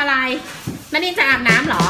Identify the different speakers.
Speaker 1: อะไรนันนี่จะอาบน้ำเหรอ